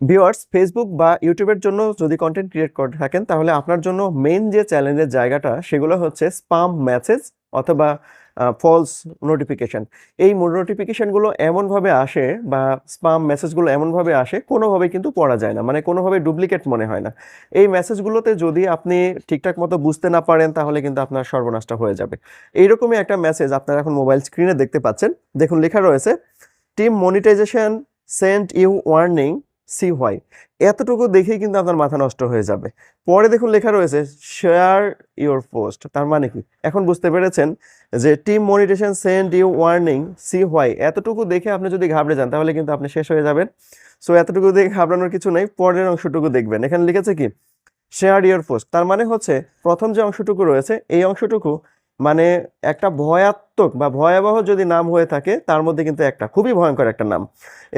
Viewers Facebook বা ইউটিউবের জন্য যদি কন্টেন্ট ক্রিয়েট করে থাকেন, তাহলে আপনার জন্য মেন যে চ্যালেঞ্জের জায়গাটা, সেগুলো হচ্ছে স্পাম মেসেজ অথবা ফলস নোটিফিকেশন এই নোটিফিকেশনগুলো এমনভাবে আসে বা স্পাম মেসেজগুলো এমনভাবে আসে কোনোভাবে কিন্তু পড়া যায় না মানে কোনোভাবে ডুপ্লিকেট মনে হয় না। এই মেসেজগুলোতে যদি আপনি ঠিকঠাক মতো বুঝতে না পারেন, তাহলে কিন্তু আপনার সর্বনাশটা হয়ে যাবে। এইরকমই একটা মেসেজ আপনারা এখন মোবাইল স্ক্রিনে দেখতে পাচ্ছেন। দেখুন, লেখা রয়েছে team monetization sent you warning see why. এতটুকু দেখেই কিন্তু আপনার মাথা নষ্ট হয়ে যাবে। পরে দেখুন লেখা রয়েছে শেয়ার ইউর পোস্ট তার মানে কি? এখন বুঝতে পেরেছেন যে team monetization send you warning see why. এতটুকু দেখে আপনি যদি ঘাবড়ে যান, তাহলে কিন্তু আপনি শেষ হয়ে যাবেন। সো এতটুকু দেখে ঘাবড়ানোর কিছু নেই, পরের অংশটুকু দেখবেন। এখানে লিখেছে কি? শেয়ার ইউর পোস্ট তার মানে হচ্ছে, প্রথম যে অংশটুকু রয়েছে, এই অংশটুকু মানে একটা ভয়াত্মক বা ভয়াবহ যদি নাম হয়ে থাকে, তার মধ্যে কিন্তু একটা খুবই ভয়ঙ্কর একটা নাম।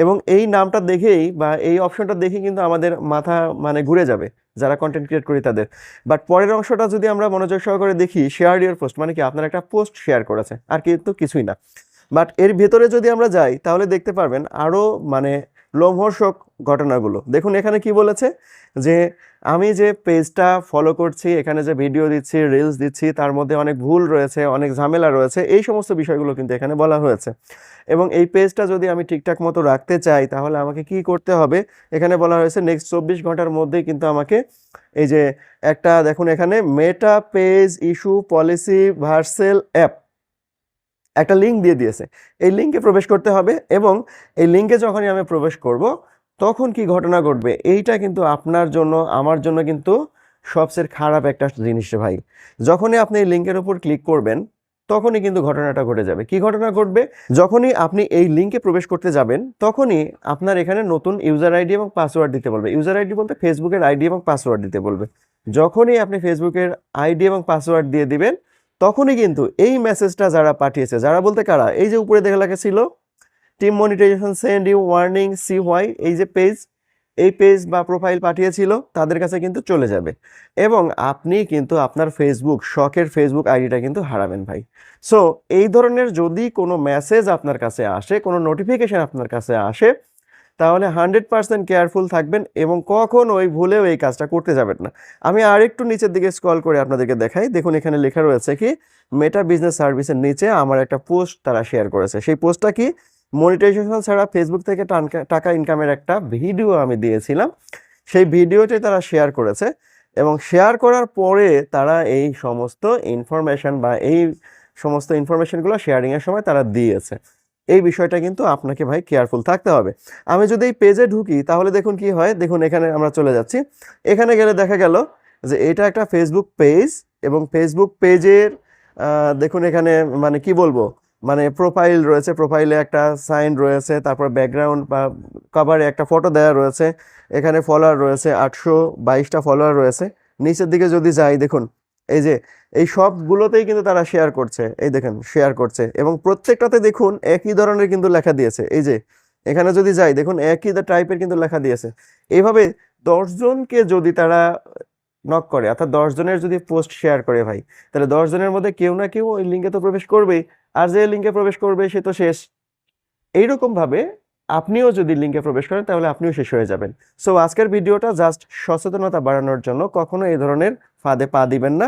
এবং এই নামটা দেখেই বা এই অপশনটা দেখেই কিন্তু আমাদের মাথা মানে ঘুরে যাবে, যারা কন্টেন্ট ক্রিয়েট করি তাদের। বাট পরের অংশটা যদি আমরা মনোযোগ সহকারে দেখি শেয়ার ইয়ার পোস্ট মানে কি আপনার একটা পোস্ট শেয়ার করেছে, আর কিন্তু কিছুই না। বাট এর ভেতরে যদি আমরা যাই, তাহলে দেখতে পারবেন আরও মানে লোমহর্ষক ঘটনাগুলো। দেখুন, এখানে কি বলেছে? যে আমি যে পেজটা ফলো করছি, এখানে যে ভিডিও দিচ্ছি রিলস দিচ্ছি, তার মধ্যে অনেক ভুল রয়েছে, অনেক ঝামেলা রয়েছে, এই সমস্ত বিষয়গুলো কিন্তু এখানে বলা হয়েছে। এবং এই পেজটা যদি আমি ঠিকঠাক মতো রাখতে চাই, তাহলে আমাকে কি করতে হবে? এখানে বলা হয়েছে নেক্সট চব্বিশ ঘণ্টার মধ্যেই কিন্তু আমাকে এই যে একটা, দেখুন এখানে Meta page issue policy Vercel app একটা লিঙ্ক দিয়ে দিয়েছে। এই লিঙ্কে প্রবেশ করতে হবে এবং এই লিঙ্কে যখনই আমি প্রবেশ করব, তখন কি ঘটনা ঘটবে? এইটা কিন্তু আপনার জন্য, আমার জন্য কিন্তু সবচেয়ে খারাপ একটা জিনিস ভাই। যখনই আপনি এই লিঙ্কের উপর ক্লিক করবেন, তখনই কিন্তু ঘটনাটা ঘটে যাবে। কি ঘটনা ঘটবে? যখনই আপনি এই লিঙ্কে প্রবেশ করতে যাবেন, তখনই আপনার এখানে নতুন ইউজার আইডি এবং পাসওয়ার্ড দিতে বলবে। ইউজার আইডি বলতে ফেসবুকের আইডি এবং পাসওয়ার্ড দিতে বলবে। যখনই আপনি ফেসবুকের আইডি এবং পাসওয়ার্ড দিয়ে দিবেন তখনই কিন্তু এই মেসেজটা যারা পাঠিয়েছে, যারা বলতে কারা? এই যে উপরে দেখা লেখা ছিল team monetization send you warning see why এই যে পেজ এই পেজ বা প্রোফাইল পাঠিয়েছিল, তাদের কাছে কিন্তু চলে যাবে। এবং আপনি কিন্তু আপনার ফেসবুক শখের ফেসবুক আইডিটা কিন্তু হারাবেন ভাই। সো এই ধরনের যদি কোনো মেসেজ আপনার কাছে আসে, কোনো নোটিফিকেশন আপনার কাছে আসে তাহলে হান্ড্রেড পার্সেন্ট কেয়ারফুল থাকবেন এবং কখন ওই ভুলেও এই কাজটা করতে যাবেন না। আমি আরেকটু নিচের দিকে স্ক্রল করে আপনাদেরকে দেখাই। দেখুন, এখানে লেখা রয়েছে কি মেটা বিজনেস সার্ভিসের নিচে আমার একটা পোস্ট তারা শেয়ার করেছে। সেই পোস্টটা কি মনিটাইজেশন ছাড়া ফেসবুক থেকে টাকা ইনকামের একটা ভিডিও আমি দিয়েছিলাম। সেই ভিডিওটি তারা শেয়ার করেছে এবং শেয়ার করার পরে তারা এই সমস্ত ইনফরমেশন বা এই সমস্ত ইনফরমেশনগুলো শেয়ারিংয়ের সময় তারা দিয়েছে। এই বিষয়টা কিন্তু আপনাকে ভাই কেয়ারফুল থাকতে হবে। আমি যদি এই পেজে ঢুকি, তাহলে দেখুন কি হয়? দেখুন এখানে আমরা চলে যাচ্ছি। এখানে গেলে দেখা গেল যে এটা একটা ফেসবুক পেজ এবং ফেসবুক পেজের দেখুন এখানে মানে কি বলব? মানে প্রোফাইল রয়েছে প্রোফাইলে একটা সাইন রয়েছে, তারপর ব্যাকগ্রাউন্ড বা কভারে একটা ফটো দেওয়া রয়েছে, এখানে ফলোয়ার রয়েছে আটশো বাইশটা ফলোয়ার রয়েছে। নিচের দিকে যদি যাই, দেখুন এই যে, এই সবগুলোতেই কিন্তু তারা শেয়ার করছে। এই দেখেন শেয়ার করছে। এবং প্রত্যেকটাতে দেখুন একই ধরনের কিন্তু লেখা দিয়েছে। এই যে, এখানে যদি যাই, দেখুন একই টাইপের কিন্তু লেখা দিয়েছে। এইভাবে দশজনকে যদি তারা নক করে, অর্থাৎ দশজনের যদি পোস্ট শেয়ার করে ভাই, তাহলে দশজনের মধ্যে কেউ না কেউ ওই লিঙ্কে তো প্রবেশ করবেই। আর যে লিঙ্কে প্রবেশ করবে, সে তো শেষ। এইরকম ভাবে আপনিও যদি লিঙ্কে প্রবেশ করেন, তাহলে আপনিও শেষ হয়ে যাবেন। সো আজকের ভিডিওটা জাস্ট সচেতনতা বাড়ানোর জন্য কখনো এই ধরনের ফাঁদে পা দিবেন না।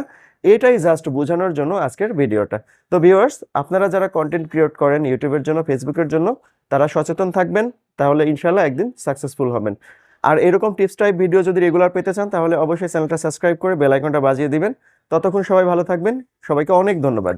এটাই জাস্ট বোঝানোর জন্য আজকের ভিডিওটা। তো ভিউয়ার্স আপনারা যারা কন্টেন্ট ক্রিয়েট করেন ইউটিউবের জন্য ফেসবুকের জন্য, তারা সচেতন থাকবেন, তাহলে ইনশাল্লাহ একদিন সাকসেসফুল হবেন। আর এরকম টিপস টাইপ ভিডিও যদি রেগুলার পেতে চান, তাহলে অবশ্যই চ্যানেলটা সাবস্ক্রাইব করে বেল আইকনটা বাজিয়ে দিবেন। ততক্ষণ সবাই ভালো থাকবেন। সবাইকে অনেক ধন্যবাদ।